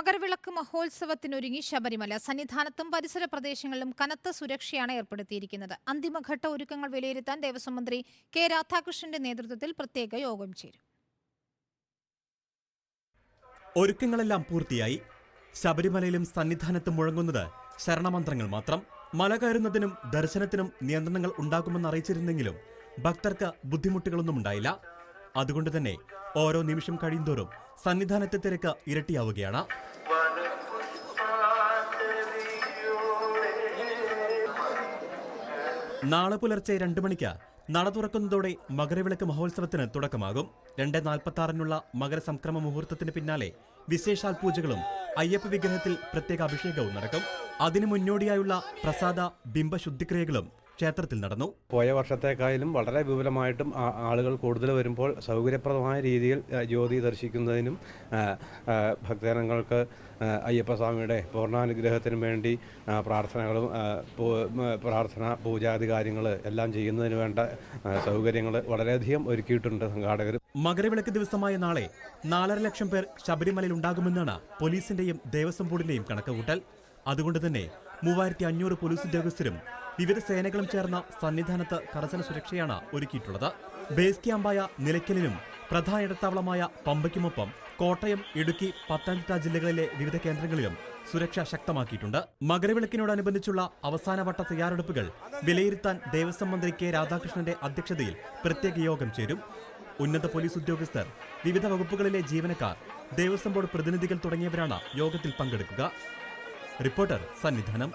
മകരവിളക്ക് മഹോത്സവത്തിനൊരുങ്ങി ശബരിമല. സന്നിധാനത്തും പരിസര പ്രദേശങ്ങളിലും കനത്ത സുരക്ഷയാണ് ഏർപ്പെടുത്തിയിരിക്കുന്നത്. അന്തിമഘട്ട ഒരുക്കങ്ങൾ വിലയിരുത്താൻ ദേവസ്വം മന്ത്രി കെ. രാധാകൃഷ്ണന്റെ നേതൃത്വത്തിൽ പ്രത്യേക യോഗം ചേരും. ഒരുക്കങ്ങളെല്ലാം പൂർത്തിയായി ശബരിമലയിലും സന്നിധാനത്തും മുഴങ്ങുന്നത് ശരണമന്ത്രങ്ങൾ മാത്രം. മല കയറുന്നതിനും ദർശനത്തിനും നിയന്ത്രണങ്ങൾ ഉണ്ടാകുമെന്ന് അറിയിച്ചിരുന്നെങ്കിലും ഭക്തർക്ക് ബുദ്ധിമുട്ടുകളൊന്നും ഉണ്ടായില്ല. അതുകൊണ്ട് തന്നെ ഓരോ നിമിഷം കഴിയുന്തോറും സന്നിധാനത്തെ തിരക്ക് ഇരട്ടിയാവുകയാണ്. നാളെ പുലർച്ചെ രണ്ടു മണിക്ക് നട തുറക്കുന്നതോടെ മകരവിളക്ക് മഹോത്സവത്തിന് തുടക്കമാകും. രണ്ട് നാൽപ്പത്തി ആറിനുള്ള മകരസംക്രമ മുഹൂർത്തത്തിന് പിന്നാലെ വിശേഷാൽ പൂജകളും അയ്യപ്പ വിഗ്രഹത്തിൽ പ്രത്യേക അഭിഷേകവും നടക്കും. അതിനു മുന്നോടിയായുള്ള പ്രസാദ ബിംബ ശുദ്ധിക്രിയകളും ക്ഷേത്രത്തിൽ നടന്നു. പോയ വർഷത്തേക്കായാലും വളരെ വിപുലമായിട്ടും ആളുകൾ കൂടുതൽ വരുമ്പോൾ സൗകര്യപ്രദമായ രീതിയിൽ ജ്യോതി ദർശിക്കുന്നതിനും ഭക്തജനങ്ങൾക്ക് അയ്യപ്പസ്വാമിയുടെ പൂർണാനുഗ്രഹത്തിനും വേണ്ടി പ്രാർത്ഥനകളും പ്രാർത്ഥന പൂജാതി കാര്യങ്ങൾ എല്ലാം ചെയ്യുന്നതിന് വേണ്ട സൗകര്യങ്ങൾ വളരെയധികം ഒരുക്കിയിട്ടുണ്ട് സംഘാടകർ. മകരവിളക്ക് ദിവസമായ നാളെ നാലര ലക്ഷം പേർ ശബരിമലയിൽ ഉണ്ടാകുമെന്നാണ് പോലീസിന്റെയും ദേവസ്വം ബോർഡിന്റെയും കണക്കുകൂട്ടൽ. അതുകൊണ്ട് തന്നെ മൂവായിരത്തി അഞ്ഞൂറ് പോലീസ് ഉദ്യോഗസ്ഥരും വിവിധ സേനകളും ചേർന്ന സന്നിധാനത്ത് കർശന സുരക്ഷയാണ് ഒരുക്കിയിട്ടുള്ളത്. ബേസ് ക്യാമ്പായ നിലയ്ക്കലിനും പ്രധാന ഇടത്താവളമായ പമ്പയ്ക്കുമൊപ്പം കോട്ടയം ഇടുക്കി പത്തനംതിട്ട ജില്ലകളിലെ വിവിധ കേന്ദ്രങ്ങളിലും സുരക്ഷ ശക്തമാക്കിയിട്ടുണ്ട്. മകരവിളക്കിനോടനുബന്ധിച്ചുള്ള അവസാനവട്ട തയ്യാറെടുപ്പുകൾ വിലയിരുത്താൻ ദേവസ്വം മന്ത്രി കെ രാധാകൃഷ്ണന്റെ അധ്യക്ഷതയിൽ പ്രത്യേക യോഗം ചേരും. ഉന്നത പോലീസ് ഉദ്യോഗസ്ഥർ വിവിധ വകുപ്പുകളിലെ ജീവനക്കാർ ദേവസ്വം ബോർഡ് പ്രതിനിധികൾ തുടങ്ങിയവരാണ് യോഗത്തിൽ പങ്കെടുക്കുക. റിപ്പോർട്ടർ സന്നിധാനം.